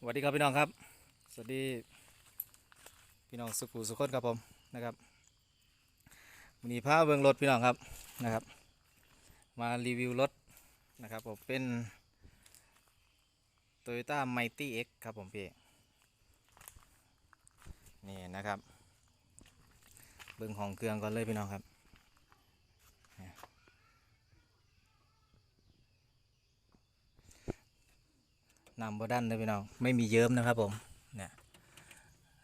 สวัสดีครับพี่น้องครับ สวัสดีพี่น้องสุขุสุขคนครับผมนะครับวันนี้พาเบิงรถพี่น้องครับนะครับ มารีวิวรถนะครับผมเป็น Toyota Mighty X ครับผมพี่นี่นะครับ เบิ่งของเครื่องก่อนเลยพี่น้องครับ นำบดันเลยพี่น้องไม่มีเยิ้มนะครับผมเนี่ย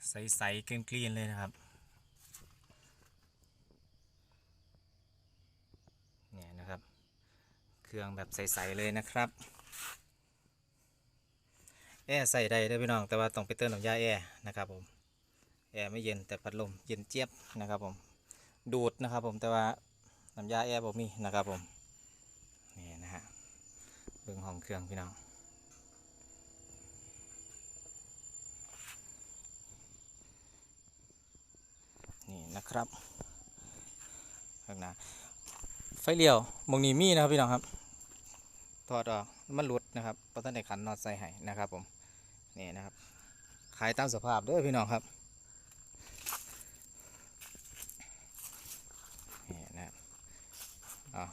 ใสๆเกลียนๆเลยนะครับเนี่ยนะครับ เครื่องแบบใสๆเลยนะครับแอร์ใส่ได้เด้วยพี่น้องแต่ว่าต้องไปเติมน้ำยาแอร์นะครับผมแอร์ไม่เย็นแต่พัดลมเย็นเจี๊ยบนะครับผมดูดนะครับผมแต่ว่าน้ำยาแอร์บ่มีนะครับผมนี่นะฮะเบื้องห้องเครื่องพี่น้อง นะครับข้างหน้าไฟเลี้ยวมองนี้มีนะครับพี่น้องครับถอดออกมันหลุดนะครับเพราะท่านในขันน็อตใส่ให้นะครับผมนี่นะครับขายตามสภาพด้วยพี่น้องครับนี่นะครับเอา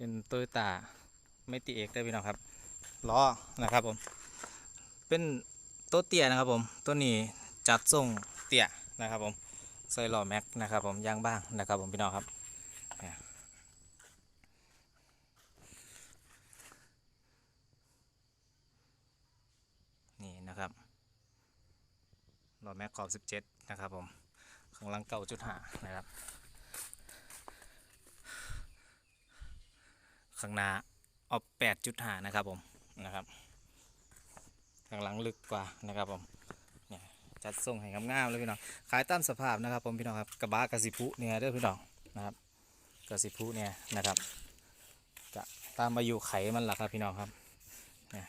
เป็นโตโยต้าไม่ตีเอกได้พี่น้องครับล้อนะครับผม เป็นโตเตียนะครับผมตัวนี้จัดทรงเตียนะครับผมใส่ล้อแม็กนะครับผมยางบ้างนะครับผมพี่น้องครับนี่นะครับล้อแม็กขอบ 17 นะครับผมข้างหลังเก่าจุดหานะครับ ข้างหน้าเอา8.5นะครับผมนะครับ ข้างหลังลึกกว่านะครับผมเนี่ยจัดส่งให้งามๆเลยพี่น้องขายตามสภาพนะครับผมพี่น้องครับกระบะกระสิพุเนี่ยเด้อพี่น้องนะครับกระสิพุเนี่ยนะครับจะตามอาอยุไขมันหลักครับพี่น้องครับเนี่ย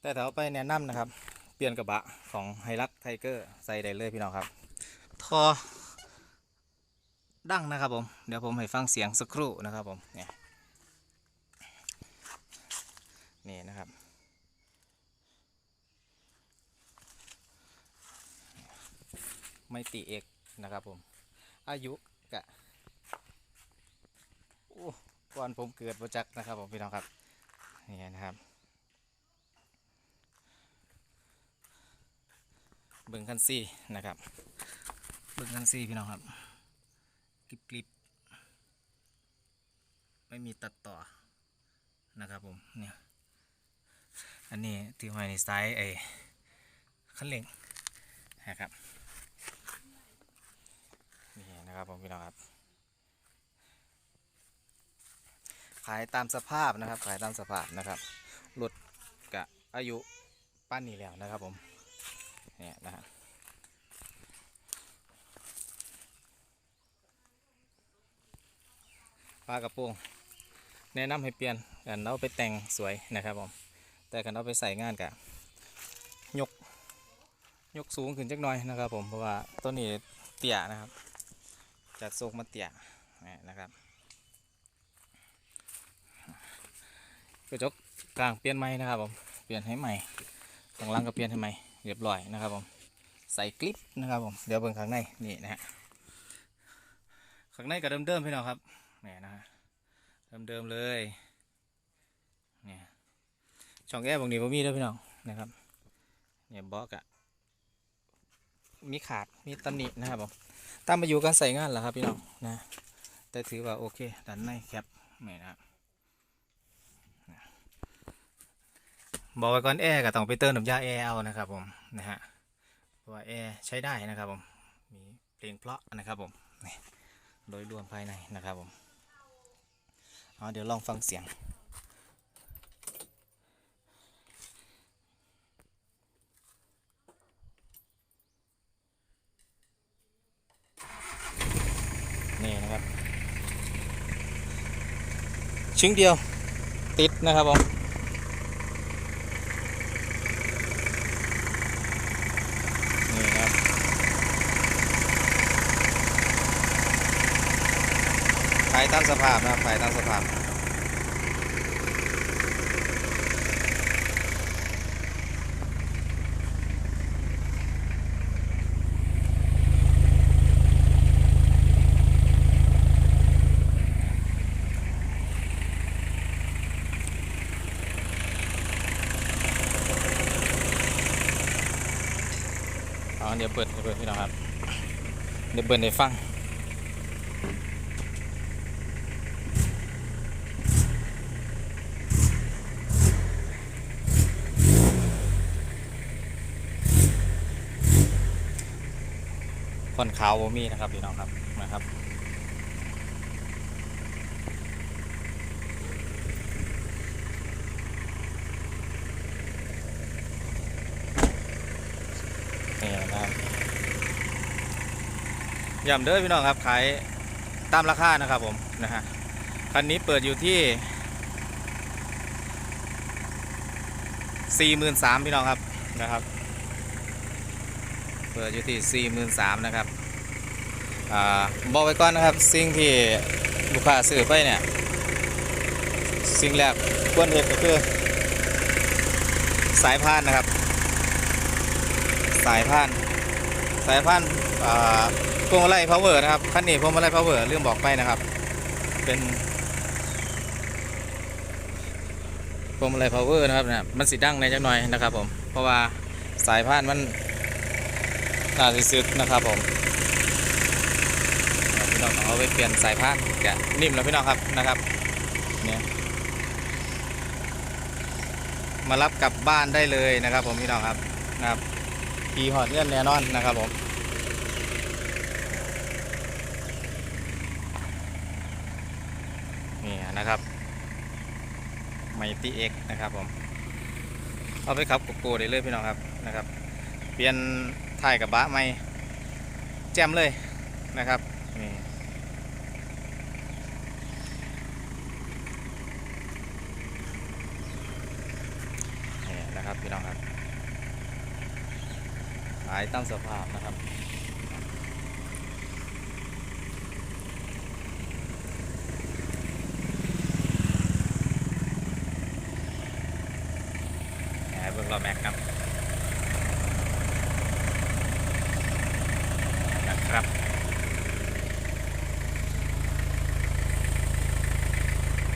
แต่ถ้าเอาไปแนะนำนะครับ เปลี่ยนกระบะของไฮรักไทเกอร์ใส่ได้เลยพี่น้องครับทอดั้งนะครับผม เดี๋ยวผมให้ฟังเสียงสักครู่นะครับผมเนี่ย นี่นะครับ ไม่ติเอกนะครับผม อายุกะโอ้ก่อนผมเกิดประจักนะครับผมพี่น้องครับนี่นะครับเบิ่งคันซี่นะครับเบิ่งคันซี่พี่น้องครับกริบกริบไม่มีตัดต่อนะครับผมเนี่ย อันนี้ที่ห้อยในซ้ายไอ้คันเร่งนะครับนี่นะครับผมพี่น้องครับ ขายตามสภาพนะครับ ขายตามสภาพนะครับรถกะอายุป้านนี้แล้วนะครับผมเนี่ยนะฮะปลากระโปรงแนะนำให้เปลี่ยนกันเอาไปแต่งสวยนะครับผม แต่กันเอาไปใส่งานกะยกยกสูงขึ้นจักหน่อยนะครับ ผมเพราะว่าต้นนี้เตี้ยนะครับ จัดทรงมาเตี่ยนี่นะครับกระจกกลางเปลี่ยนใหม่นะครับผมเปลี่ยนให้ใหม่ข้างล่างก็เปลี่ยนให้ใหม่เรียบร้อยนะครับผมใส่คลิปนะครับผมเดี๋ยวเบิ่งข้างในนี่นะฮะข้างในก็เดิมๆพี่น้องครับนี่นะฮะเดิมๆเลยเนี่ย ช่องแอร์บางนี้ผมมีด้วยพี่น้องนะครับเนี่ยบล็อกอะมีขาดมีตำหนินะครับผมตามมาอยู่การใส่งานแหละครับพี่น้องนะ แต่ถือว่าโอเคด้านในแคปนี่นะครับบอกไว้ก่อนแอร์ก็ต้องไปเติมน้ำยาแอร์เอานะครับผมนะฮะเพราะว่าแอร์ใช้ได้นะครับผมมีเพลงเพราะนะครับผมนี่โดยรวมภายในนะครับผมเอาเดี๋ยวลองฟังเสียง ชิ้นเดียว ติดนะครับผมไฟตั้ขายตามสภาพนะครับขายตามสภาพ ดี๋ยวเปิดเดี๋ยพี่น้องครับเดี๋ยวเปิดในฟังคนขาวบ่มีนะครับพี่น้องครับนะครับ นี่นะครับ ย้ำเด้อพี่น้องครับขายตามราคานะครับผมนะฮะคันนี้เปิดอยู่ที่ 43,000พี่น้องครับนะครับ เปิดอยู่ที่43,000นะครับอ่าบอกไว้ก่อนนะครับ สิ่งที่ลูกค้าซื้อไปเนี่ย สิ่งแรกควรเห็นก็คือ สายพานนะครับ สายพาน สายพานอ่า พวงมาลัยพาวเวอร์นะครับคันนี้พวงมาลัยพาวเวอร์ลืมบอกไปนะครับ เป็นพวงมาลัยพาวเวอร์นะครับเนี่ยมันสีดั้งในจังหน่อยนะครับผมเพราะว่าสายพานมันน่าจะซึกนะครับผมพี่น้องเอาไปเปลี่ยนสายพานแกะนิ่มแล้วพี่น้องครับนะครับเนี่ยมารับกลับบ้านได้เลยนะครับ ผมพี่น้องครับนะครับขี่หอดเงื่อนแน่นอนนะครับผม นะครับไมตี้เอ็กนะครับผม เอาไปขับโกโก้ได้เลยพี่น้องครับนะครับ เปลี่ยนถ่ายกับบะไม่แจ่มเลยนะครับนี่นี่นะครับพี่น้องครับขายตามสภาพนะครับ แหมเบิ่งรอแม็กครับนะครับ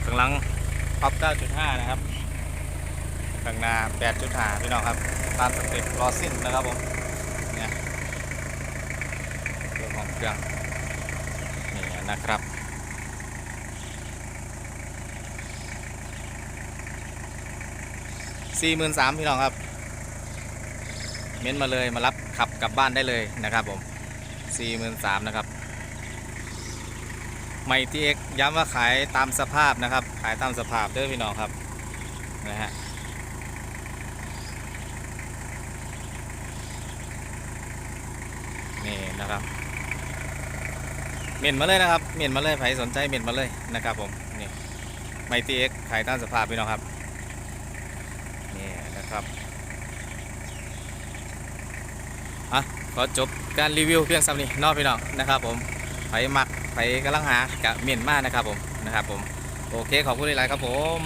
ข้างหลังพับ 9.5 นะครับข้างหน้า 8.5 พี่น้องครับตามสเต็ปรอสิ้นนะครับผมเนี่ยเรื่องของเครื่องนี่นะครับสี่หมื่นสามพี่น้องครับ เม้นมาเลยมารับขับกลับบ้านได้เลยนะครับผมสี่หมื่นสามนะครับ ไมทีเอ็กย้ำว่าขายตามสภาพนะครับ ขายตามสภาพเด้อพี่น้องครับนะฮะนี่นะครับเม่นมาเลยนะครับเม่นมาเลยใครสนใจเม่นมาเลยนะครับผมนี่ไมทีเอ็กขายตามสภาพพี่น้องครับนี่นะครับอะขอจบการรีวิวเพียงสำนี้นอกพี่น้องนะครับผมไปมัก ไปกำลังหากะเมียนมากนะครับผมนะครับผมโอเคขอบคุณหลายๆครับผม